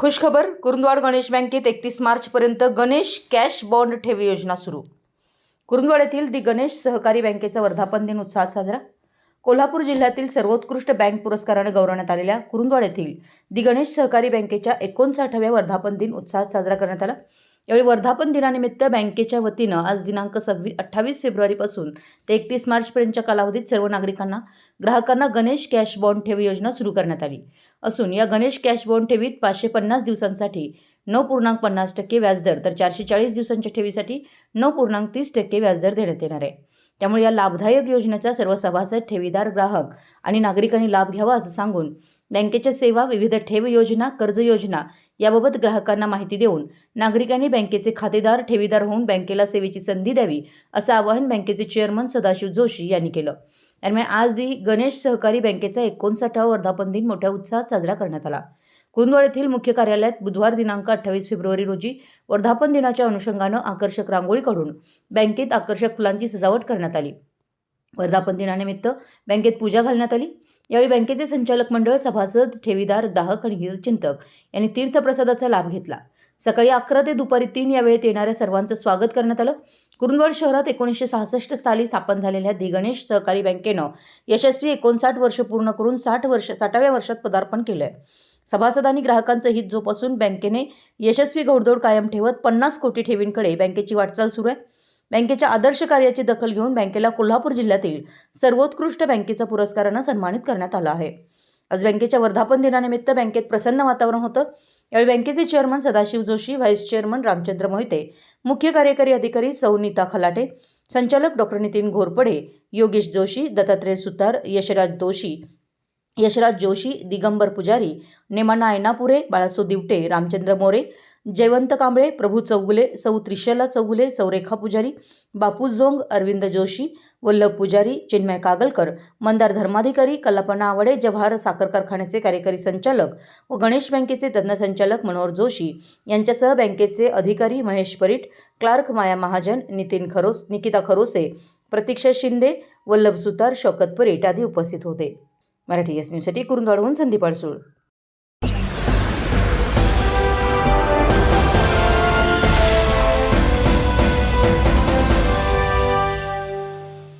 खुशखबर कुरुंदवाड गणेश बँकेत एकतीस मार्चपर्यंत गणेश कॅश बॉन्ड ठेवी योजना सुरू. कुरुंदवाड येथील दि गणेश सहकारी बँकेचा वर्धापन दिन उत्साहात साजरा. कोल्हापूर जिल्ह्यातील सर्वोत्कृष्ट बँक पुरस्काराने गौरवण्यात आलेल्या कुरुंदवाड येथील दि गणेश सहकारी बँकेच्या एकोणसाठाव्या वर्धापन दिन उत्साहात साजरा करण्यात आला. यावेळी वर्धापन दिनानिमित्त बँकेच्या वतीनं आज दिनांक सव्वीस अठ्ठावीस फेब्रुवारीपासून ते एकतीस मार्चपर्यंतच्या कालावधीत सर्व नागरिकांना ग्राहकांना गणेश कॅश बॉन्ड ठेवी योजना सुरू करण्यात आली. असून या गणेश कॅश बॉन्ड ठेवीत पाचशे पन्नास दिवसांसाठी नऊ पूर्णांक पन्नास टक्के व्याजदर तर चारशे चाळीस दिवसांच्या ठेवीसाठी नऊ पूर्णांक तीस टक्के व्याजदर देण्यात येणार आहे. त्यामुळे या लाभदायक योजनेचा सर्व सभासद ठेवीदार ग्राहक आणि नागरिकांनी लाभ घ्यावा असं सांगून बँकेच्या सेवा विविध ठेव योजना कर्ज योजना याबाबत ग्राहकांना माहिती देऊन नागरिकांनी बँकेचे खातेदार ठेवीदार होऊन बँकेला सेवेची संधी द्यावी असं आवाहन बँकेचे चेअरमन सदाशिव जोशी यांनी केलं. दरम्यान आजही गणेश सहकारी बँकेचा एकोणसाठावा वर्धापन दिन मोठ्या उत्साहात साजरा करण्यात आला. कुंदवाड येथील मुख्य कार्यालयात बुधवार दिनांक अठ्ठावीस फेब्रुवारी रोजी वर्धापन दिनाच्या अनुषंगानं आकर्षक रांगोळी काढून बँकेत आकर्षक फुलांची सजावट करण्यात आली. वर्धापन दिनानिमित्त बँकेत पूजा घालण्यात आली. यावेळी बँकेचे संचालक मंडळ सभासद ठेवीदार ग्राहक आणि हितचिंतक यांनी तीर्थप्रसादाचा लाभ घेतला. सकाळी अकरा ते दुपारी तीन या वेळेत येणाऱ्या सर्वांचं स्वागत करण्यात आलं. कुरुंदवाड शहरात एकोणीसशे सहासष्ट साली स्थापन झालेल्या दिगणेश सहकारी बँकेनं यशस्वी एकोणसाठ वर्ष पूर्ण करून साठ वर्ष साठाव्या वर्षात पदार्पण केलं आहे सभासदांनी ग्राहकांचं हित जोपासून बँकेने यशस्वी घोडदौड कायम ठेवत पन्नास कोटी ठेवींकडे बँकेची वाटचाल सुरू आहे. बँकेच्या आदर्श कार्याची दखल घेऊन बँकेला कोल्हापूर जिल्ह्यातील सर्वोत्कृष्ट बँकेचा पुरस्कारानं सन्मानित करण्यात आलं आहे. आज बँकेच्या वर्धापन दिनानिमित्त बँकेत प्रसन्न वातावरण होतं. यावेळी बँकेचे chairman Sadashiv Joshi vice chairman Ramchandra Mohite मुख्य कार्यकारी अधिकारी सौनीता खलाटे संचालक डॉक्टर नितीन घोरपडे योगेश जोशी दत्तात्रय सुतार यशराज जोशी यशराज जोशी दिगंबर पुजारी नेमाना ऐनापुरे बाळासो दिवटे रामचंद्र मोरे जयवंत कांबळे प्रभू चौगुले सौ त्रिशला चौगुले सौरेखा पुजारी बापू जोंग अरविंद जोशी वल्लभ पुजारी चिन्मय कागलकर मंदार धर्माधिकारी कल्पना आवडे जवाहर साखर कारखान्याचे कार्यकारी संचालक व गणेश बँकेचे तज्ज्ञ संचालक मनोहर जोशी यांच्यासह बँकेचे अधिकारी महेश परीट क्लार्क माया महाजन नितीन खरोस निकिता खरोसे प्रतीक्षा शिंदे वल्लभ सुतार शौकत परीट आदी उपस्थित होते. मराठी एस न्यूजसाठी कुरुंदवाडहून संदीप अडसूळ.